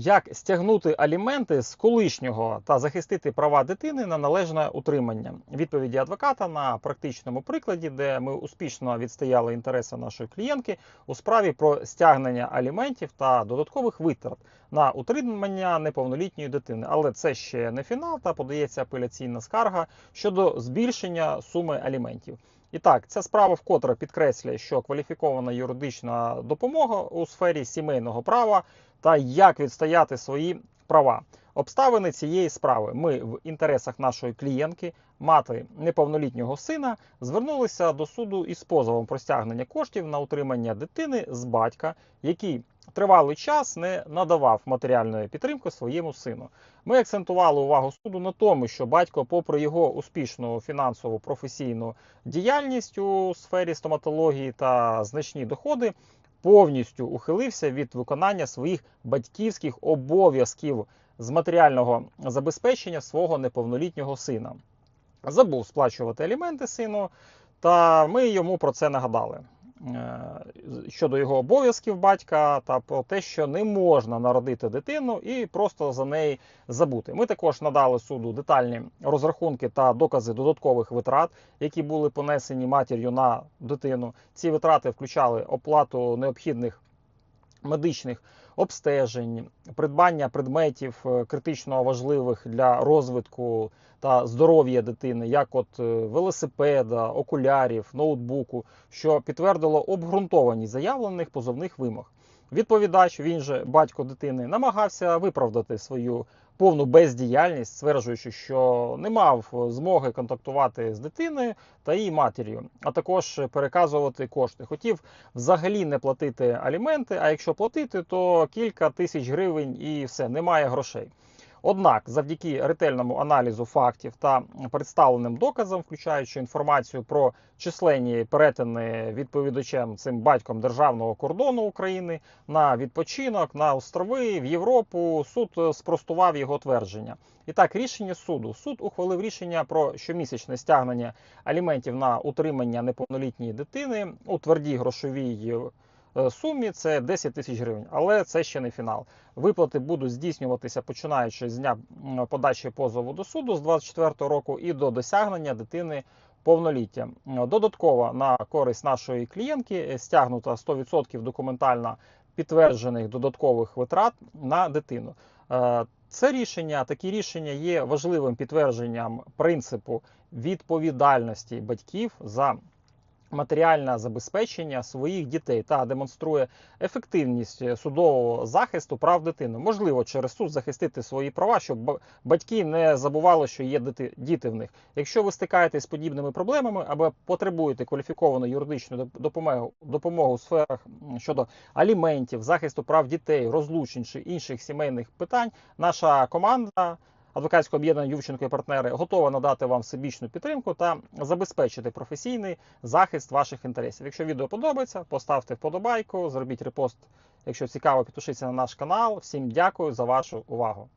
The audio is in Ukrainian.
Як стягнути аліменти з колишнього та захистити права дитини на належне утримання? Відповіді адвоката на практичному прикладі, де ми успішно відстояли інтереси нашої клієнтки у справі про стягнення аліментів та додаткових витрат на утримання неповнолітньої дитини. Але це ще не фінал та подається апеляційна скарга щодо збільшення суми аліментів. І так, ця справа вкотре підкреслює, що кваліфікована юридична допомога у сфері сімейного права та як відстояти свої права. Обставини цієї справи ми в інтересах нашої клієнтки, мати неповнолітнього сина, звернулися до суду із позовом про стягнення коштів на утримання дитини з батька, який тривалий час не надавав матеріальної підтримки своєму сину. Ми акцентували увагу суду на тому, що батько, попри його успішну фінансову професійну діяльність у сфері стоматології та значні доходи, повністю ухилився від виконання своїх батьківських обов'язків з матеріального забезпечення свого неповнолітнього сина. Забув сплачувати аліменти сину, та ми йому про це нагадали. Е, Щодо його обов'язків батька та про те, що не можна народити дитину і просто за неї забути. Ми також надали суду детальні розрахунки та докази додаткових витрат, які були понесені матір'ю на дитину. Ці витрати включали оплату необхідних медичних обстежень, придбання предметів е, критично важливих для розвитку та здоров'я дитини, як от е, велосипеда, окулярів, ноутбуку, що підтвердило обґрунтованість заявлених позовних вимог. Відповідач, він же батько дитини, намагався виправдати свою повну бездіяльність, стверджуючи, що не мав змоги контактувати з дитиною та її матір'ю, а також переказувати кошти. Хотів взагалі не платити аліменти. А якщо платити, то кілька тисяч гривень і все, немає грошей. Однак, завдяки ретельному аналізу фактів та представленим доказам, включаючи інформацію про численні перетини відповідачем цим батьком державного кордону України на відпочинок, на острови в Європу, суд спростував його твердження. І так, рішення суду. Суд ухвалив рішення про щомісячне стягнення аліментів на утримання неповнолітньої дитини у твердій грошовій е, сумі це 10 тисяч гривень, але це ще не фінал. Виплати будуть здійснюватися починаючи з дня подачі позову до суду з 24 року і до досягнення дитини повноліття. Додатково на користь нашої клієнтки стягнуто 100% документально підтверджених додаткових витрат на дитину. Е, Це рішення, такі рішення є важливим підтвердженням принципу відповідальності батьків за матеріальне забезпечення своїх дітей та демонструє ефективність судового захисту прав дитини. Можливо, через суд захистити свої права, щоб батьки не забували, що є дити- діти в них. Якщо ви стикаєтесь з подібними проблемами або потребуєте кваліфіковану юридичну доп- допомогу, допомогу у сферах щодо аліментів, захисту прав дітей, розлучень чи інших сімейних питань, наша команда. Адвокатського об'єднання Ювченко і партнери готова надати вам всебічну підтримку та забезпечити професійний захист ваших інтересів. Якщо відео подобається, поставте вподобайку, зробіть репост. Якщо цікаво, підпишіться на наш канал. Всім дякую за вашу увагу.